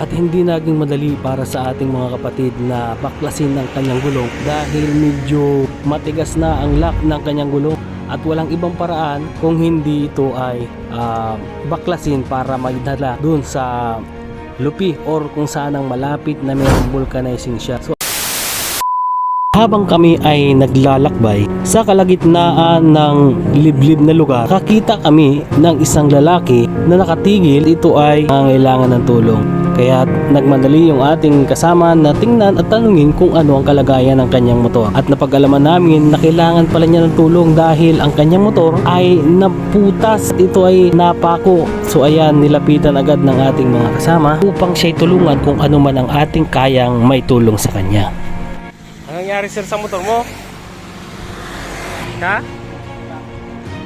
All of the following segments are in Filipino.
At hindi naging madali para sa ating mga kapatid na baklasin ang kanyang gulong dahil medyo matigas na ang lock ng kanyang gulong at walang ibang paraan kung hindi ito ay ah, baklasin para maidala dun sa lupi or kung saan ang malapit na mayroong vulcanizing siya. So, habang kami ay naglalakbay sa kalagitnaan ng liblib na lugar, kakita kami ng isang lalaki na nakatigil. Ito ay nangangailangan ng tulong. Kaya nagmadali yung ating kasama na tingnan at tanungin kung ano ang kalagayan ng kanyang motor. At napag-alaman namin na kailangan pala niya ng tulong dahil ang kanyang motor ay naputas. Ito ay napako. So ayan, nilapitan agad ng ating mga kasama upang siya'y tulungan kung ano man ang ating kayang may tulong sa kanya. Anong nangyari sir sa motor mo? Ha?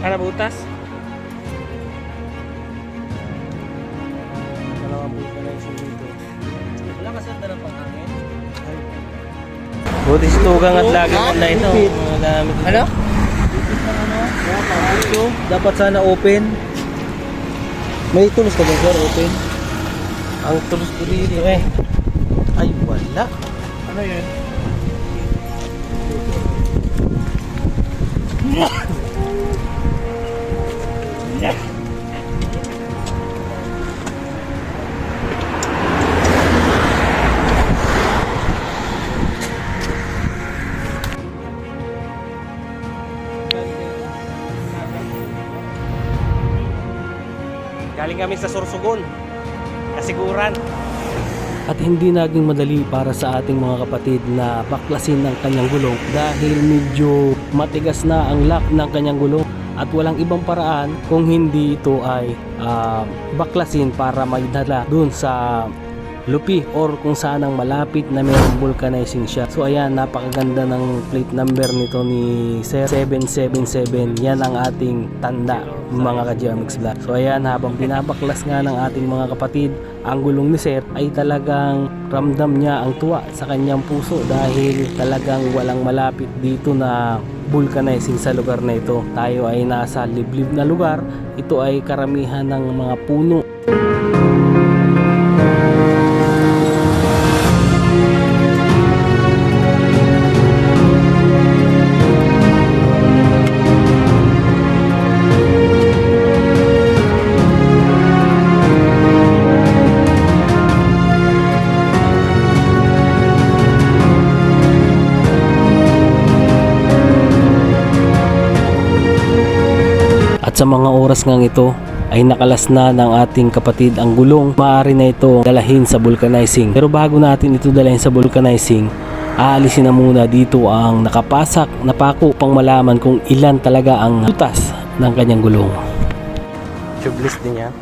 Ano butas? Buti tugang at lagi mo na ito. Mga gamit ito. Ano? Ito, dapat sana open. May tools ka ba sir, open? Ang tulos ko dito eh. Ay, wala. Ano yun? Galing kami sa Sorsogon. Kasiguran. At hindi naging madali para sa ating mga kapatid na baklasin ang kanyang gulong dahil medyo matigas na ang lock ng kanyang gulong at walang ibang paraan kung hindi ito ay ah, baklasin para maidala dun sa lupi or kung saan ang malapit na mayroong vulcanizing siya. So ayan, napakaganda ng plate number nito ni Sir 777. Yan ang ating tanda mga ka-GMX Vlog. So ayan, habang binabaklas nga ng ating mga kapatid ang gulong ni Sir ay talagang ramdam niya ang tuwa sa kanyang puso dahil talagang walang malapit dito na vulcanizing sa lugar na ito. Tayo ay nasa liblib na lugar. Ito ay karamihan ng mga puno At sa mga oras ngang ito ay nakalas na ng ating kapatid ang gulong. Maaari na ito dalahin sa vulcanizing. Pero bago natin ito dalahin sa vulcanizing, aalisin na muna dito ang nakapasak na pako upang malaman kung ilan talaga ang butas ng kanyang gulong. Tubeless din yan.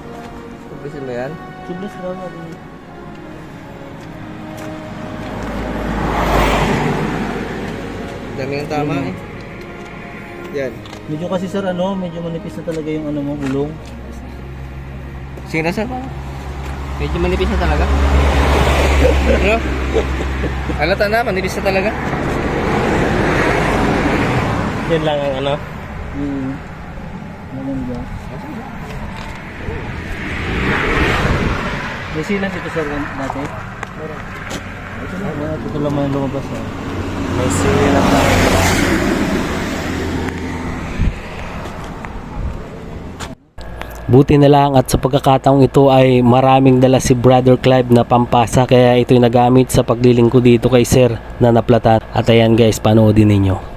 Tublisin mo yan? Tubeless na Dami ang tama Hmm. eh. Yan. Medyo kasi sir ano, medyo manipis na talaga yung ano mo, ulong. Sige na sir. Medyo manipis na talaga. ano? Alata na, manipis na talaga. Yan lang ang ano. Hmm. Ganun ba? May silas ito sir dati? Meron. Ito lang, man lumabas ah. May silat Buti na lang at sa pagkakataong ito ay maraming dala si Brother Clive na pampasa kaya ito'y nagamit sa paglilingkod dito kay Sir na naplatan. At ayan guys, panoodin ninyo.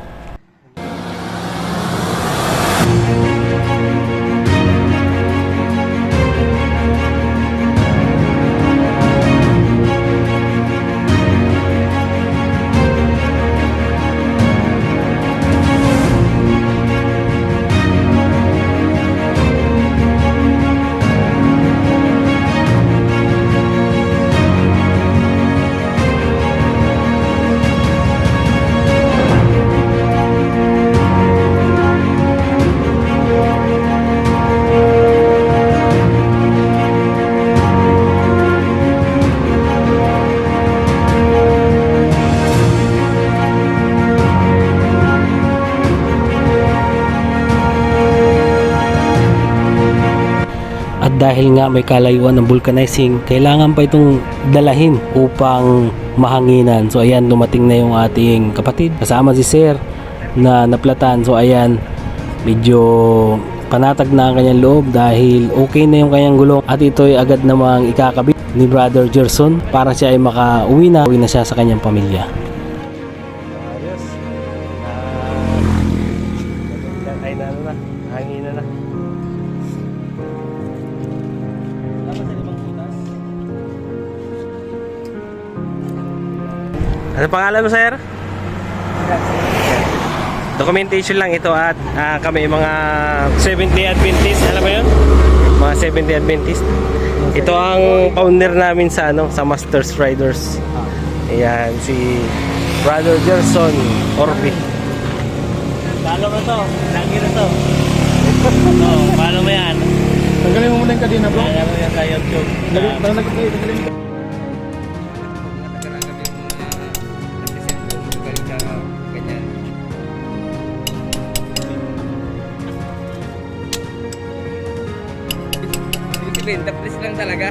Dahil nga may kalayuan ng vulcanizing, kailangan pa itong dalahin upang mahanginan. So ayan, dumating na yung ating kapatid. Kasama si Sir na naplatan. So ayan, medyo panatag na ang kanyang loob dahil okay na yung kanyang gulong at ito ay agad namang ikakabit ni Brother Gerson para siya ay makauwi na, uwi na siya sa kanyang pamilya. Ano pangalan mo, sir? Documentation lang ito at ah, kami mga 70 Adventist, alam mo yun? Mga 70 Adventist. Ito ang founder namin sa ano, sa Masters Riders. Ayan, si Brother Gerson Orbi. Follow mo to, lagi na to. no, follow mo yan. Tanggalin mo muna yung kadena bro. Follow mo yan sa YouTube. Tanggalin tanggalin tanggalin mo. Natakaragap Sabihin, the place lang talaga.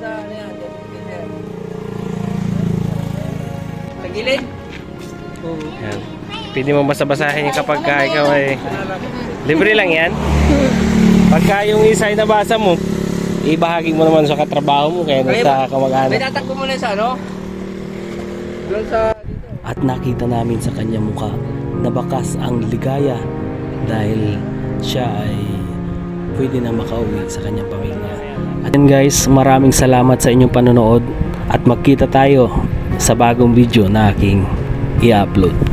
Sa ano yan, yan. Sa gilid. Yan. Pwede mo basa-basahin yung kapag ka ikaw ay... Libre lang yan. Pagka yung isa ay nabasa mo, ibahagi mo naman sa katrabaho mo kaya Kaya sa kamag-anak. May tatakbo muna sa ano? Doon sa At nakita namin sa kanyang mukha na bakas ang ligaya dahil siya ay pwede na makauwi sa kanyang pamilya. At yan guys, maraming salamat sa inyong panonood at magkita tayo sa bagong video na aking i-upload.